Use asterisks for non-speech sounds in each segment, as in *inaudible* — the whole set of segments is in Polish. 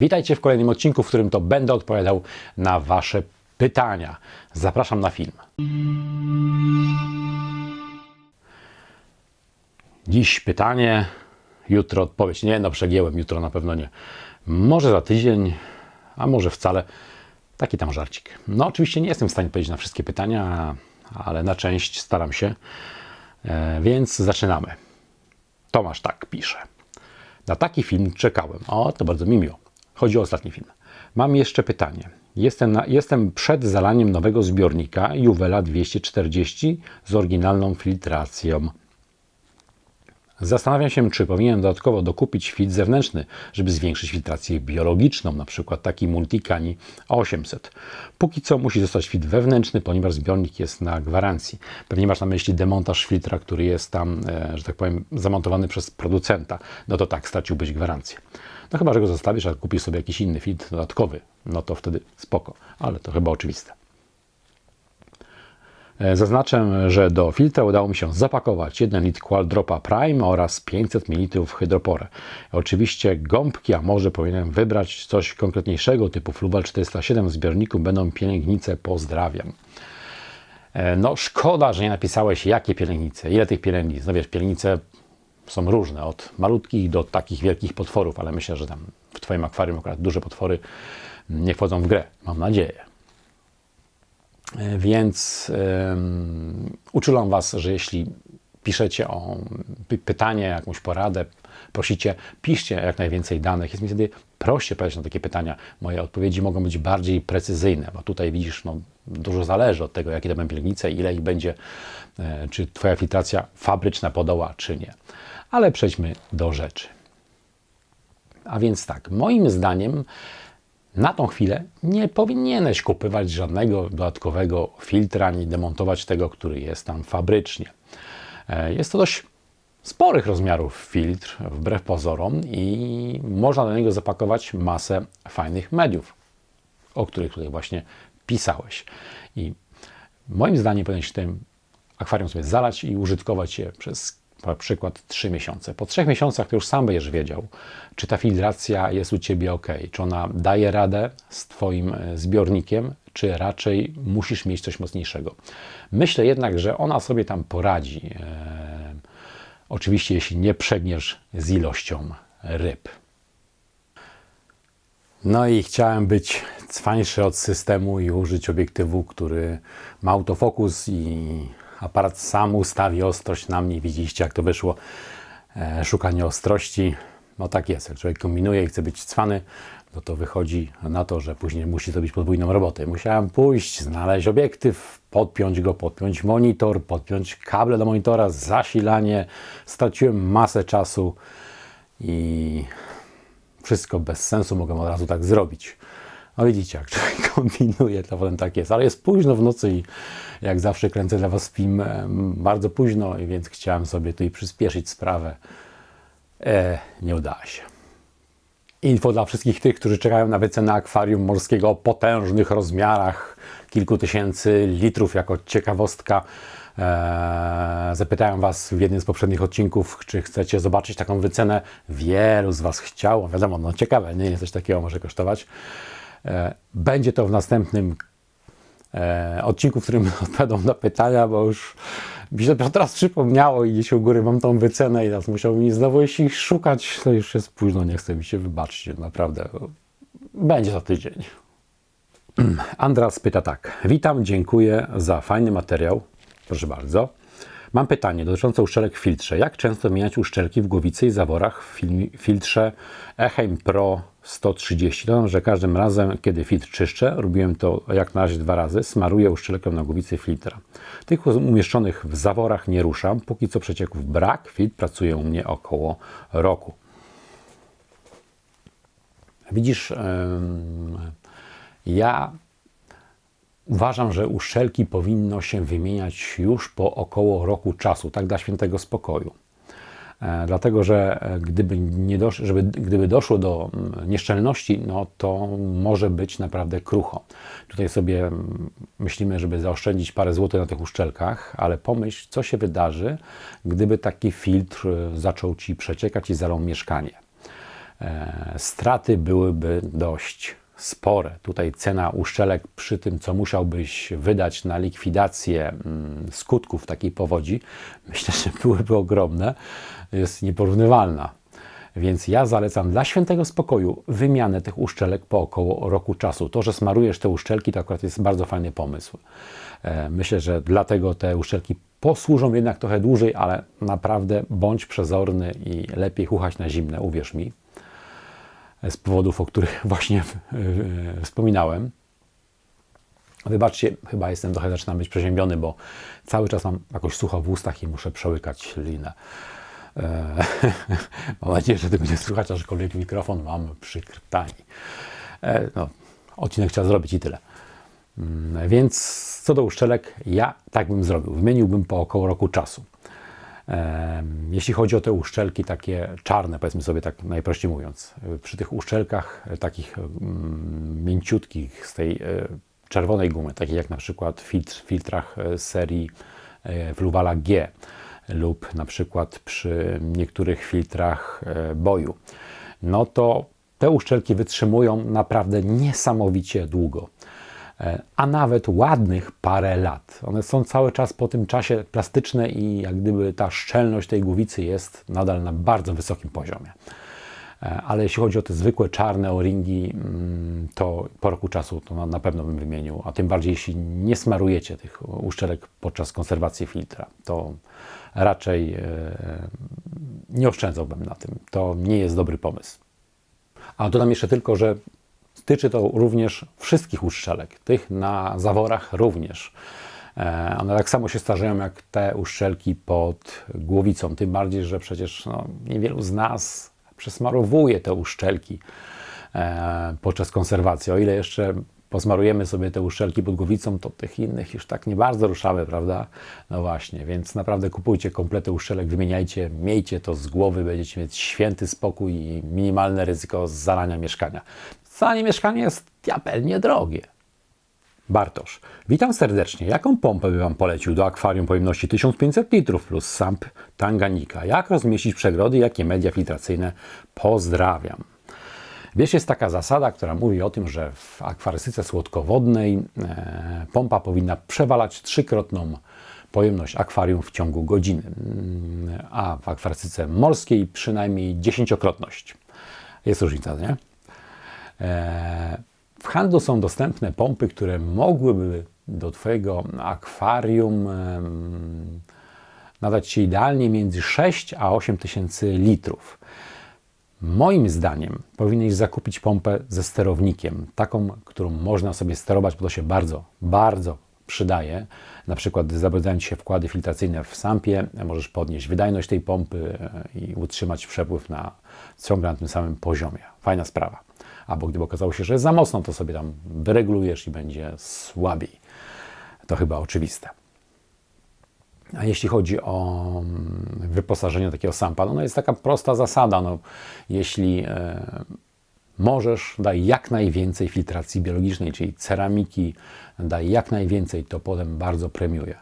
Witajcie w kolejnym odcinku, w którym to będę odpowiadał na Wasze pytania. Zapraszam na film. Dziś pytanie, jutro odpowiedź. Nie, no przegięłem, jutro na pewno nie. Może za tydzień, a może wcale. Taki tam żarcik. No oczywiście nie jestem w stanie odpowiedzieć na wszystkie pytania, ale na część staram się. E, więc zaczynamy. Tomasz tak pisze. Na taki film czekałem. O, to bardzo mi miło. Chodzi o ostatni film. Mam jeszcze pytanie. Jestem, na, jestem przed zalaniem nowego zbiornika Juwela 240 z oryginalną filtracją. Zastanawiam się, czy powinienem dodatkowo dokupić filtr zewnętrzny, żeby zwiększyć filtrację biologiczną, przykład taki Multicani 800. Póki co musi zostać filtr wewnętrzny, ponieważ zbiornik jest na gwarancji. Pewnie masz na myśli demontaż filtra, który jest tam, e, że tak powiem, zamontowany przez producenta. No to tak, straciłbyś gwarancję. No chyba, że go zostawisz, a kupisz sobie jakiś inny filtr dodatkowy, no to wtedy spoko, ale to chyba oczywiste. E, Zaznaczę, że do filtra udało mi się zapakować 1 litr Qualdropa Prime oraz 500 ml hydroporę. Oczywiście gąbki, a może powinienem wybrać coś konkretniejszego typu Fluval 407 w zbiorniku będą pielęgnice, pozdrawiam. E, No szkoda, że nie napisałeś jakie pielęgnice, ile tych pielęgnic. No wiesz, pielęgnice są różne, od malutkich do takich wielkich potworów, ale myślę, że tam w Twoim akwarium akurat duże potwory nie wchodzą w grę. Mam nadzieję. E, Więc um, uczulam Was, że jeśli piszecie o py- pytanie, jakąś poradę, prosicie, piszcie jak najwięcej danych. Jest mi wtedy prościej odpowiadać na takie pytania. Moje odpowiedzi mogą być bardziej precyzyjne, bo tutaj widzisz, no, dużo zależy od tego, jakie to będą pielęgnice, ile ich będzie, e, czy Twoja filtracja fabryczna podoła, czy nie. Ale przejdźmy do rzeczy. A więc tak, moim zdaniem na tą chwilę nie powinieneś kupować żadnego dodatkowego filtra, ani demontować tego, który jest tam fabrycznie. E, Jest to dość sporych rozmiarów filtr, wbrew pozorom, i można do niego zapakować masę fajnych mediów, o których tutaj właśnie pisałeś. I moim zdaniem powinieneś tym akwarium sobie zalać i użytkować je przez na przykład 3 miesiące. Po 3 miesiącach to już sam będziesz wiedział, czy ta filtracja jest u Ciebie ok, czy ona daje radę z Twoim e, zbiornikiem, czy raczej musisz mieć coś mocniejszego. Myślę jednak, że ona sobie tam poradzi. E, oczywiście, jeśli nie przegniesz z ilością ryb. No i chciałem być cwańszy od systemu i użyć obiektywu, który ma autofokus i aparat sam ustawi ostrość na mnie. Widzieliście jak to wyszło. E, szukanie ostrości. No tak jest, jak człowiek kombinuje i chce być cwany, no to wychodzi na to, że później musi zrobić podwójną robotę. Musiałem pójść, znaleźć obiektyw, podpiąć go, podpiąć monitor, podpiąć kable do monitora, zasilanie. Straciłem masę czasu i wszystko bez sensu mogłem od razu tak zrobić. No widzicie, jak człowiek *laughs* kombinuje, to potem tak jest. Ale jest późno w nocy i jak zawsze kręcę dla Was film bardzo późno, więc chciałem sobie tutaj przyspieszyć sprawę. E, nie udało się. Info dla wszystkich tych, którzy czekają na wycenę akwarium morskiego o potężnych rozmiarach, kilku tysięcy litrów jako ciekawostka. Eee, zapytałem Was w jednym z poprzednich odcinków, czy chcecie zobaczyć taką wycenę. Wielu z Was chciało. Wiadomo, no ciekawe, nie, nie coś takiego może kosztować. E, Będzie to w następnym e, odcinku, w którym *laughs* odpowiadam na pytania, bo już mi się dopiero teraz przypomniało i gdzieś u góry mam tą wycenę i teraz musiał mi znowu jeśli ich szukać, to już jest późno, nie chcę mi się wybaczyć, naprawdę. Będzie za tydzień. *clears throat* Andras pyta tak. Witam, dziękuję za fajny materiał. Proszę bardzo. Mam pytanie dotyczące uszczelek w filtrze. Jak często zmieniać uszczelki w głowicy i zaworach w filtrze Eheim Pro 130? Dodam, że każdym razem, kiedy filtr czyszczę, robiłem to jak na razie dwa razy, smaruję uszczelkę na głowicy filtra. Tych umieszczonych w zaworach nie ruszam. Póki co przecieków brak. Filtr pracuje u mnie około roku. Widzisz, ja Uważam, że uszczelki powinno się wymieniać już po około roku czasu, tak dla świętego spokoju. E, dlatego, że e, gdyby, nie dosz, żeby, gdyby doszło do mm, nieszczelności, no to może być naprawdę krucho. Tutaj sobie mm, myślimy, żeby zaoszczędzić parę złotych na tych uszczelkach, ale pomyśl, co się wydarzy, gdyby taki filtr e, zaczął Ci przeciekać i zalał mieszkanie. straty byłyby dość spore. Tutaj cena uszczelek przy tym, co musiałbyś wydać na likwidację mm, skutków takiej powodzi, *laughs* myślę, że byłyby ogromne, jest nieporównywalna. Więc ja zalecam dla świętego spokoju wymianę tych uszczelek po około roku czasu. To, że smarujesz te uszczelki, to akurat jest bardzo fajny pomysł. E, myślę, że dlatego te uszczelki posłużą jednak trochę dłużej, ale naprawdę bądź przezorny i lepiej chuchać na zimne, uwierz mi z powodów, o których *laughs* właśnie e, wspominałem. Wybaczcie, chyba jestem trochę, zaczynam być przeziębiony, bo cały czas mam jakoś sucho w ustach i muszę przełykać linę. E, *laughs* mam nadzieję, że tego nie słychać, aczkolwiek mikrofon mam przy krtani. E, no, odcinek trzeba zrobić i tyle. Mm, więc co do uszczelek, ja tak bym zrobił. Wymieniłbym po około roku czasu. Jeśli chodzi o te uszczelki takie czarne, powiedzmy sobie tak najprościej mówiąc, przy tych uszczelkach e, takich mm, mięciutkich z tej e, czerwonej gumy, takich jak na przykład w filtrach e, serii Fluvala G lub na przykład przy niektórych filtrach boju, no to te uszczelki wytrzymują naprawdę niesamowicie długo a nawet ładnych parę lat. One są cały czas po tym czasie plastyczne i jak gdyby ta szczelność tej głowicy jest nadal na bardzo wysokim poziomie. E, ale jeśli chodzi o te zwykłe czarne o-ringi, mm, to po roku czasu to na pewno bym wymienił, a tym bardziej jeśli nie smarujecie tych uszczelek podczas konserwacji filtra, to raczej e, nie oszczędzałbym na tym. To nie jest dobry pomysł. A dodam jeszcze tylko, że Tyczy to również wszystkich uszczelek, tych na zaworach również. E, one tak samo się starzeją jak te uszczelki pod głowicą, tym bardziej, że przecież no, niewielu z nas przesmarowuje te uszczelki e, podczas konserwacji. O ile jeszcze pozmarujemy sobie te uszczelki pod głowicą, to tych innych już tak nie bardzo ruszamy, prawda? No właśnie, więc naprawdę kupujcie komplety uszczelek, wymieniajcie, miejcie to z głowy, będziecie mieć święty spokój i minimalne ryzyko zalania mieszkania. Zalanie mieszkania jest diabelnie drogie. Bartosz, witam serdecznie. Jaką pompę by Wam polecił do akwarium pojemności 1500 litrów plus SAMP Tanganika? Jak rozmieścić przegrody, jakie media filtracyjne? Pozdrawiam. Wiesz, jest taka zasada, która mówi o tym, że w akwarystyce słodkowodnej e, pompa powinna przewalać trzykrotną pojemność akwarium w ciągu godziny, mm, a w akwarystyce morskiej przynajmniej dziesięciokrotność. Jest różnica, nie? E, w handlu są dostępne pompy, które mogłyby do Twojego akwarium nadać się idealnie między 6 a 8 tysięcy litrów. Moim zdaniem powinieneś zakupić pompę ze sterownikiem, taką, którą można sobie sterować, bo to się bardzo, bardzo przydaje. Na przykład, gdy się wkłady filtracyjne w sampie, możesz podnieść wydajność tej pompy e, i utrzymać przepływ na ciągle na tym samym poziomie. Fajna sprawa. Albo gdyby okazało się, że jest za mocno, to sobie tam wyregulujesz i będzie słabiej. To chyba oczywiste. A jeśli chodzi o mm, wyposażenie takiego sampa, no, no jest taka prosta zasada. No, jeśli e, możesz, daj jak najwięcej filtracji biologicznej, czyli ceramiki, daj jak najwięcej, to potem bardzo premiuje.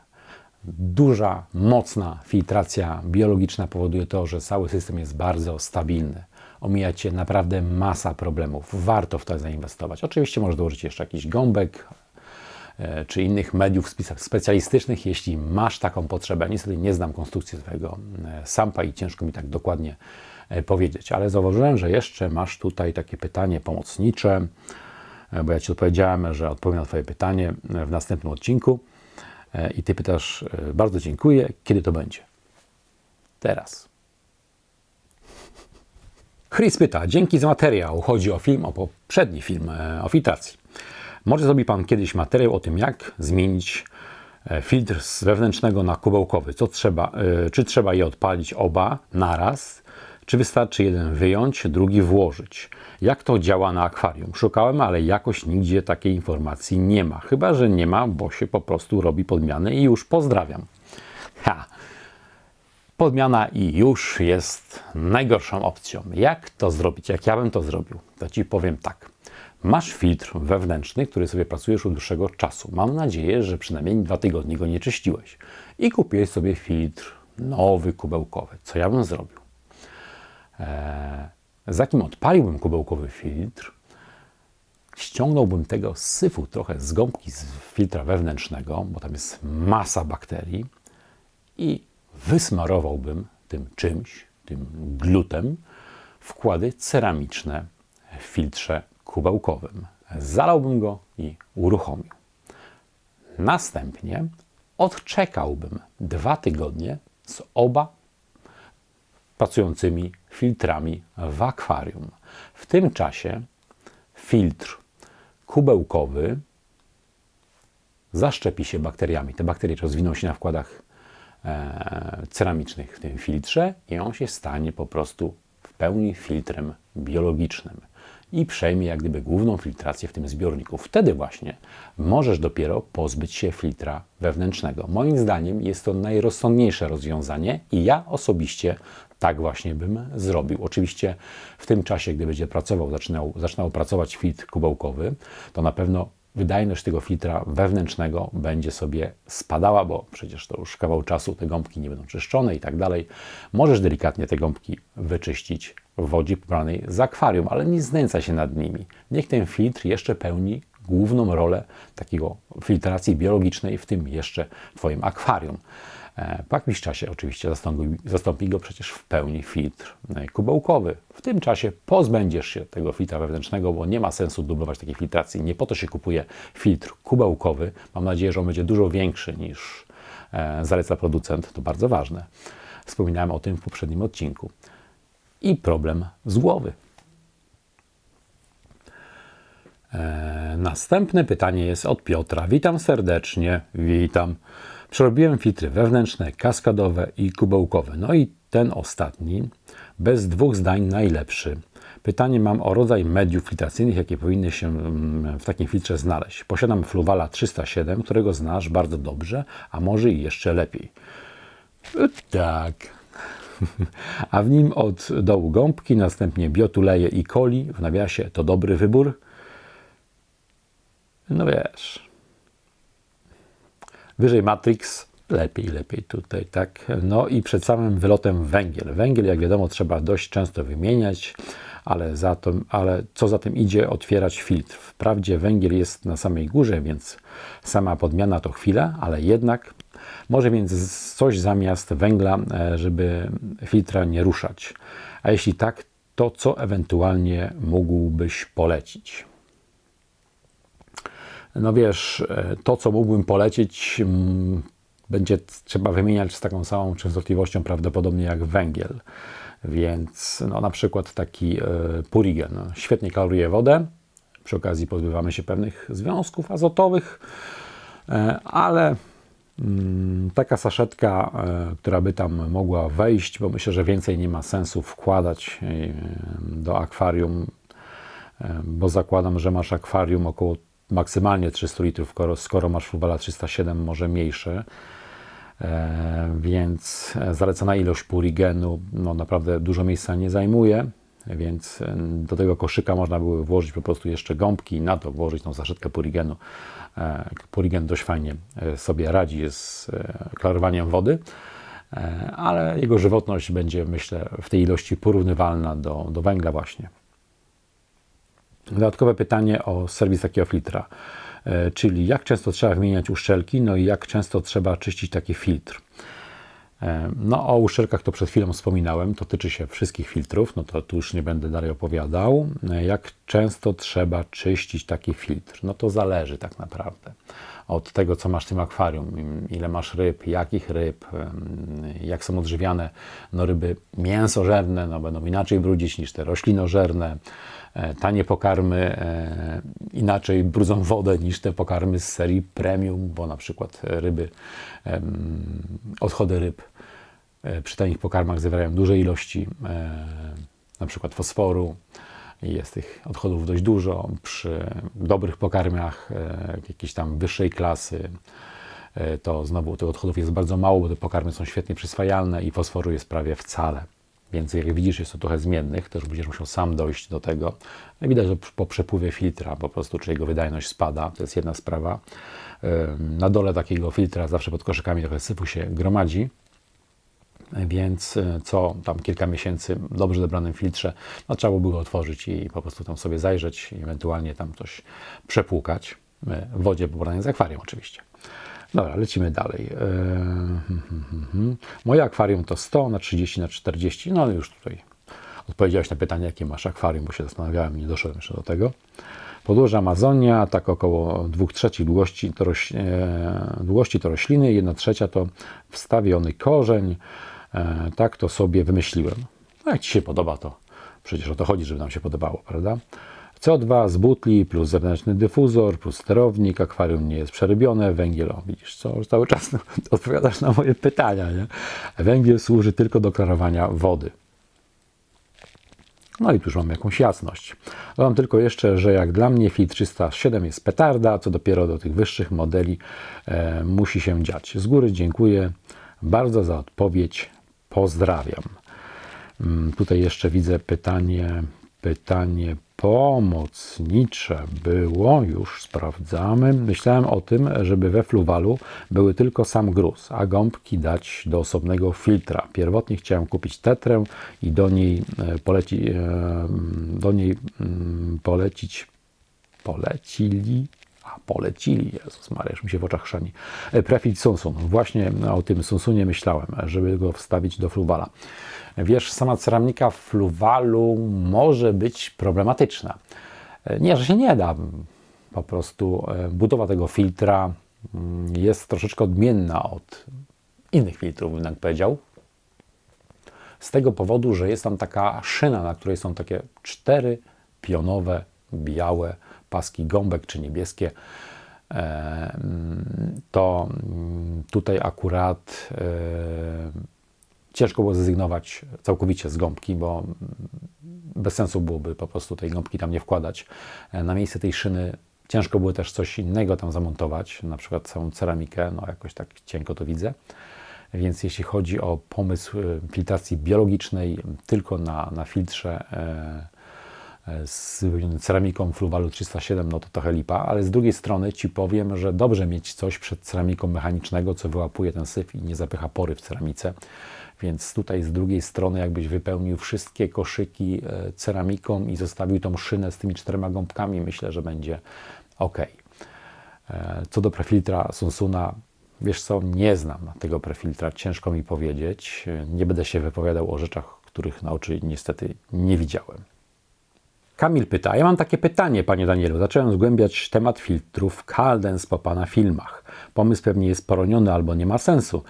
Duża, mocna filtracja biologiczna powoduje to, że cały system jest bardzo stabilny. Omija Cię naprawdę masa problemów. Warto w to zainwestować. Oczywiście możesz dołożyć jeszcze jakiś gąbek, e, czy innych mediów specjalistycznych, jeśli masz taką potrzebę. Niestety nie znam konstrukcji Twojego e, sampa i ciężko mi tak dokładnie e, powiedzieć, ale zauważyłem, że jeszcze masz tutaj takie pytanie pomocnicze, bo ja Ci odpowiedziałem, że odpowiem na Twoje pytanie w następnym odcinku i Ty pytasz, bardzo dziękuję, kiedy to będzie? Teraz. Chris pyta, dzięki za materiał. Chodzi o film, o poprzedni film o filtracji. Może zrobi Pan kiedyś materiał o tym, jak zmienić e, filtr z wewnętrznego na kubełkowy. Co trzeba, e, czy trzeba je odpalić oba naraz, czy wystarczy jeden wyjąć, drugi włożyć? Jak to działa na akwarium? Szukałem, ale jakoś nigdzie takiej informacji nie ma. Chyba, że nie ma, bo się po prostu robi podmiany i już pozdrawiam. Podmiana i już jest najgorszą opcją. Jak to zrobić? Jak ja bym to zrobił? To Ci powiem tak. Masz filtr wewnętrzny, który sobie pracujesz od dłuższego czasu. Mam nadzieję, że przynajmniej dwa tygodnie go nie czyściłeś. I kupiłeś sobie filtr nowy, kubełkowy. Co ja bym zrobił? Eee, zanim odpaliłbym kubełkowy filtr, ściągnąłbym tego syfu trochę z gąbki z filtra wewnętrznego, bo tam jest masa bakterii i wysmarowałbym tym czymś, tym glutem, wkłady ceramiczne w filtrze kubełkowym. Zalałbym go i uruchomił. Następnie odczekałbym dwa tygodnie z oba pracującymi filtrami w akwarium. W tym czasie filtr kubełkowy zaszczepi się bakteriami. Te bakterie rozwiną się na wkładach ceramicznych w tym filtrze i on się stanie po prostu w pełni filtrem biologicznym i przejmie jak gdyby główną filtrację w tym zbiorniku. Wtedy właśnie możesz dopiero pozbyć się filtra wewnętrznego. Moim zdaniem jest to najrozsądniejsze rozwiązanie i ja osobiście tak właśnie bym zrobił. Oczywiście w tym czasie, gdy będzie pracował, zaczynał, zaczynał pracować filtr kubełkowy, to na pewno wydajność tego filtra wewnętrznego będzie sobie spadała, bo przecież to już kawał czasu te gąbki nie będą czyszczone i tak dalej. Możesz delikatnie te gąbki wyczyścić w wodzie pobranej z akwarium, ale nie znęca się nad nimi. Niech ten filtr jeszcze pełni główną rolę takiego filtracji biologicznej, w tym jeszcze Twoim akwarium. E, po jakimś czasie oczywiście zastąpi, zastąpi, go przecież w pełni filtr e, kubełkowy. W tym czasie pozbędziesz się tego filtra wewnętrznego, bo nie ma sensu dublować takiej filtracji. Nie po to się kupuje filtr kubełkowy. Mam nadzieję, że on będzie dużo większy niż e, zaleca producent. To bardzo ważne. Wspominałem o tym w poprzednim odcinku. I problem z głowy. Następne pytanie jest od Piotra. Witam serdecznie. Witam. Przerobiłem filtry wewnętrzne, kaskadowe i kubełkowe. No i ten ostatni, bez dwóch zdań najlepszy. Pytanie mam o rodzaj mediów filtracyjnych, jakie powinny się mm, w takim filtrze znaleźć. Posiadam Fluvala 307, którego znasz bardzo dobrze, a może i jeszcze lepiej. Tak. *laughs* A w nim od dołu gąbki, następnie biotuleje i coli w nawiasie. To dobry wybór? No wiesz, Wyżej Matrix, lepiej, lepiej tutaj, tak. No i przed samym wylotem węgiel. Węgiel, jak wiadomo, trzeba dość często wymieniać, ale, za to, ale co za tym idzie, otwierać filtr. Wprawdzie węgiel jest na samej górze, więc sama podmiana to chwila, ale jednak może więc coś zamiast węgla, e, żeby filtra nie ruszać. A jeśli tak, to co ewentualnie mógłbyś polecić? No wiesz, e, to co mógłbym polecić, mm, będzie trzeba wymieniać z taką samą częstotliwością prawdopodobnie jak węgiel. Więc no, na przykład taki e, purigen świetnie kaloruje wodę, przy okazji pozbywamy się pewnych związków azotowych, e, ale mm, taka saszetka, która by tam mogła wejść, bo myślę, że więcej nie ma sensu wkładać do akwarium, bo zakładam, że masz akwarium około maksymalnie 300 litrów, skoro, masz Fluvala 307, może mniejsze. E, więc zalecana ilość purigenu no, naprawdę dużo miejsca nie zajmuje, więc e, do tego koszyka można było włożyć po prostu jeszcze gąbki i na to włożyć tą zaszetkę purigenu. E, purigen dość fajnie sobie radzi z klarowaniem wody, ale jego żywotność będzie, myślę, w tej ilości porównywalna do, do węgla właśnie. Dodatkowe pytanie o serwis takiego filtra, e, czyli jak często trzeba wymieniać uszczelki, no i jak często trzeba czyścić taki filtr. E, no o uszczelkach to przed chwilą wspominałem, to tyczy się wszystkich filtrów, no to tu już nie będę dalej opowiadał. E, jak często trzeba czyścić taki filtr? No to zależy tak naprawdę od tego, co masz w tym akwarium, ile masz ryb, jakich ryb, jak są odżywiane. No ryby mięsożerne no, będą inaczej brudzić niż te roślinożerne. E, tanie pokarmy e, inaczej brudzą wodę niż te pokarmy z serii premium, bo na przykład ryby, odchody ryb e, przy tanich pokarmach zawierają duże ilości na przykład fosforu, jest tych odchodów dość dużo. Przy dobrych pokarmach jakiejś tam wyższej klasy to znowu tych odchodów jest bardzo mało, bo te pokarmy są świetnie przyswajalne i fosforu jest prawie wcale. Więc jak widzisz, jest to trochę zmiennych, też będziesz musiał sam dojść do tego. No widać, że po przepływie filtra po prostu, czy jego wydajność spada, to jest jedna sprawa. Na dole takiego filtra zawsze pod koszykami trochę sypu się gromadzi. Więc e, co tam kilka miesięcy dobrze dobranym filtrze, no, trzeba było go otworzyć i po prostu tam sobie zajrzeć ewentualnie tam coś przepłukać e, w wodzie pobranej z akwarium oczywiście. Dobra, lecimy dalej. E, hmm, hmm, hmm, Moje akwarium to 100 na 30 na 40. No już tutaj odpowiedziałeś na pytanie, jakie masz akwarium, bo się zastanawiałem, nie doszedłem jeszcze do tego. Podłoże Amazonia, tak około 2 trzecich długości to, e, długości to rośliny, 1 trzecia to wstawiony korzeń. E, tak to sobie wymyśliłem. No jak Ci się podoba, to przecież o to chodzi, żeby nam się podobało, prawda? CO2 z butli plus zewnętrzny dyfuzor plus sterownik, akwarium nie jest przerobione, węgiel, o widzisz, co, cały czas no, *laughs* odpowiadasz na moje pytania, nie? Węgiel służy tylko do klarowania wody. No i tu już mam jakąś jasność. Dodam tylko jeszcze, że jak dla mnie FIT 307 jest petarda, co dopiero do tych wyższych modeli e, musi się dziać. Z góry dziękuję bardzo za odpowiedź. Pozdrawiam. Mm, tutaj jeszcze widzę pytanie, pytanie pomocnicze było, już sprawdzamy. Myślałem o tym, żeby we fluwalu były tylko sam gruz, a gąbki dać do osobnego filtra. Pierwotnie chciałem kupić tetrę i do niej, e, poleci, e, do niej mm, polecić, polecili, polecili, Jezus Maria, już mi się w oczach chrzani. E, Prefit Sunsun. Właśnie o tym Sunsunie myślałem, żeby go wstawić do fluwala. Wiesz, sama ceramika w fluwalu może być problematyczna. E, nie, że się nie da. Po prostu e, budowa tego filtra mm, jest troszeczkę odmienna od innych filtrów, bym tak powiedział. Z tego powodu, że jest tam taka szyna, na której są takie cztery pionowe, białe paski gąbek czy niebieskie. E, mm, to mm, tutaj akurat ciężko było zrezygnować całkowicie z gąbki, bo bez sensu byłoby po prostu tej gąbki tam nie wkładać. E, na miejsce tej szyny ciężko było też coś innego tam zamontować, na przykład całą ceramikę, no jakoś tak cienko to widzę. Więc jeśli chodzi o pomysł e, filtracji biologicznej tylko na, na filtrze e, z ceramiką Fluvalu 307, no to trochę lipa, ale z drugiej strony Ci powiem, że dobrze mieć coś przed ceramiką mechanicznego, co wyłapuje ten syf i nie zapycha pory w ceramice. Więc tutaj z drugiej strony, jakbyś wypełnił wszystkie koszyki e, ceramiką i zostawił tą szynę z tymi czterema gąbkami, myślę, że będzie ok. E, co do prefiltra Sunsuna, wiesz co, nie znam tego prefiltra, ciężko mi powiedzieć. E, nie będę się wypowiadał o rzeczach, których na oczy niestety nie widziałem. Kamil pyta, ja mam takie pytanie, panie Danielu. Zacząłem zgłębiać temat filtrów Caldens po pana filmach. Pomysł pewnie jest poroniony albo nie ma sensu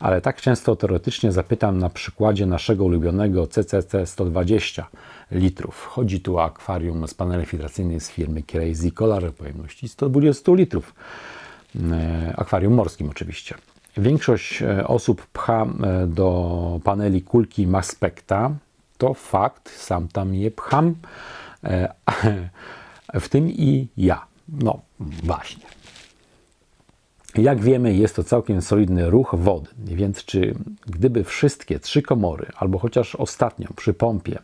ale tak często teoretycznie zapytam na przykładzie naszego ulubionego CCC 120 litrów. Chodzi tu o akwarium z panelem filtracyjnym z firmy Crazy Color o pojemności 120 litrów. E, akwarium morskim oczywiście. Większość e, osób pcha e, do paneli kulki Maspekta. To fakt, sam tam je pcham, *laughs* w tym i ja. No właśnie. Jak wiemy, jest to całkiem solidny ruch wody, więc czy gdyby wszystkie trzy komory, albo chociaż ostatnią przy pompie,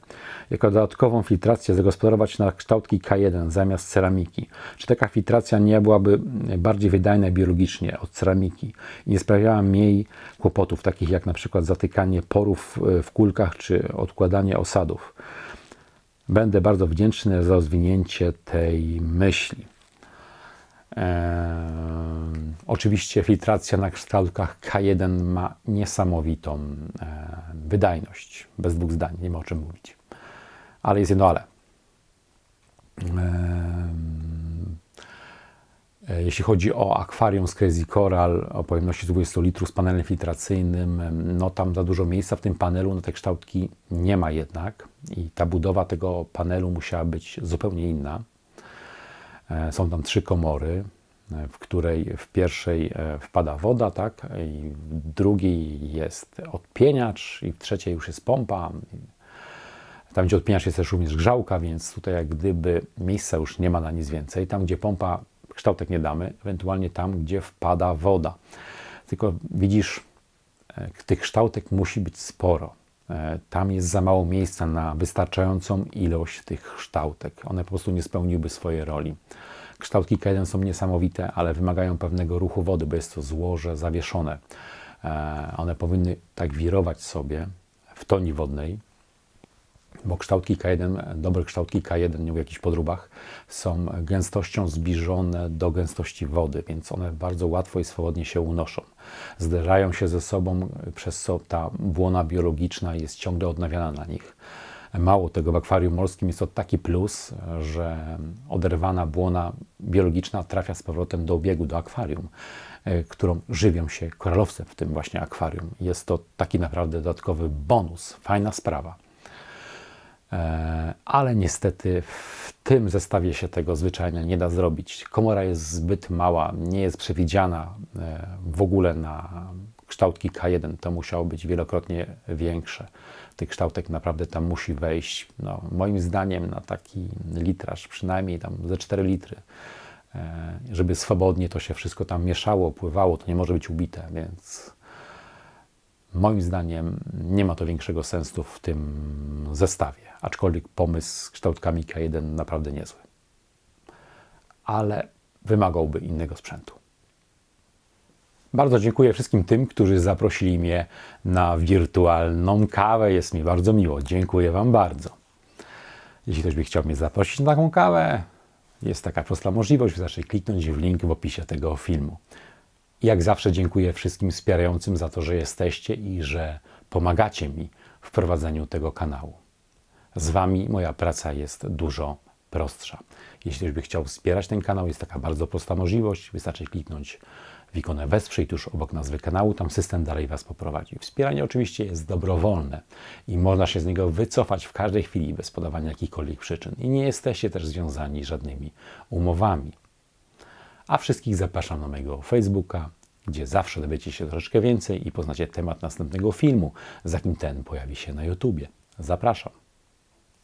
jako dodatkową filtrację zagospodarować na kształtki K1 zamiast ceramiki, czy taka filtracja nie byłaby bardziej wydajna biologicznie od ceramiki i nie sprawiała mniej kłopotów, takich jak na przykład zatykanie porów w kulkach czy odkładanie osadów? Będę bardzo wdzięczny za rozwinięcie tej myśli. Oczywiście filtracja na kształtkach K1 ma niesamowitą e, wydajność. Bez dwóch zdań, nie ma o czym mówić. Ale jest jedno ale. E, jeśli chodzi o akwarium z Crazy Coral o pojemności 20 litrów z panelem filtracyjnym, no tam za dużo miejsca w tym panelu na te kształtki nie ma jednak i ta budowa tego panelu musiała być zupełnie inna. E, są tam trzy komory, e, w której w pierwszej e, wpada woda, tak, i w drugiej jest odpieniacz i w trzeciej już jest pompa. Tam, gdzie odpieniacz jest też również grzałka, więc tutaj jak gdyby miejsca już nie ma na nic więcej. Tam, gdzie pompa, kształtek nie damy, ewentualnie tam, gdzie wpada woda. Tylko widzisz, tych kształtek musi być sporo. Tam jest za mało miejsca na wystarczającą ilość tych kształtek. One po prostu nie spełniłyby swojej roli. Kształtki K1 są niesamowite, ale wymagają pewnego ruchu wody, bo jest to złoże zawieszone. E, One powinny tak wirować sobie w toni wodnej, bo kształtki K1, dobre kształtki K1, nie w jakichś podróbach, są gęstością zbliżone do gęstości wody, więc one bardzo łatwo i swobodnie się unoszą. Zderzają się ze sobą, przez co ta błona biologiczna jest ciągle odnawiana na nich. Mało tego, w akwarium morskim jest to taki plus, że oderwana błona biologiczna trafia z powrotem do obiegu, do akwarium, e, którą żywią się koralowce w tym właśnie akwarium. Jest to taki naprawdę dodatkowy bonus, fajna sprawa. E, ale niestety w tym zestawie się tego zwyczajnie nie da zrobić. Komora jest zbyt mała, nie jest przewidziana e, w ogóle na kształtki K1. To musiało być wielokrotnie większe. Tych kształtek naprawdę tam musi wejść, no, moim zdaniem, na taki litraż, przynajmniej tam ze 4 litry. E, żeby swobodnie to się wszystko tam mieszało, pływało, to nie może być ubite, więc moim zdaniem nie ma to większego sensu w tym zestawie aczkolwiek pomysł z kształtkami K1 naprawdę niezły. Ale wymagałby innego sprzętu. Bardzo dziękuję wszystkim tym, którzy zaprosili mnie na wirtualną kawę. Jest mi bardzo miło. Dziękuję Wam bardzo. Jeśli ktoś by chciał mnie zaprosić na taką kawę, jest taka prosta możliwość. Wystarczy kliknąć w link w opisie tego filmu. Jak zawsze dziękuję wszystkim wspierającym za to, że jesteście i że pomagacie mi w prowadzeniu tego kanału. Z Wami moja praca jest dużo prostsza. Jeśli ktoś by chciał wspierać ten kanał, jest taka bardzo prosta możliwość. Wystarczy kliknąć w ikonę Wesprzyj tuż obok nazwy kanału, tam system dalej Was poprowadzi. Wspieranie oczywiście jest dobrowolne i można się z niego wycofać w każdej chwili bez podawania jakichkolwiek przyczyn. I nie jesteście też związani żadnymi umowami. A wszystkich zapraszam na mojego Facebooka, gdzie zawsze dowiecie się troszeczkę więcej i poznacie temat następnego filmu, za kim ten pojawi się na YouTubie. Zapraszam.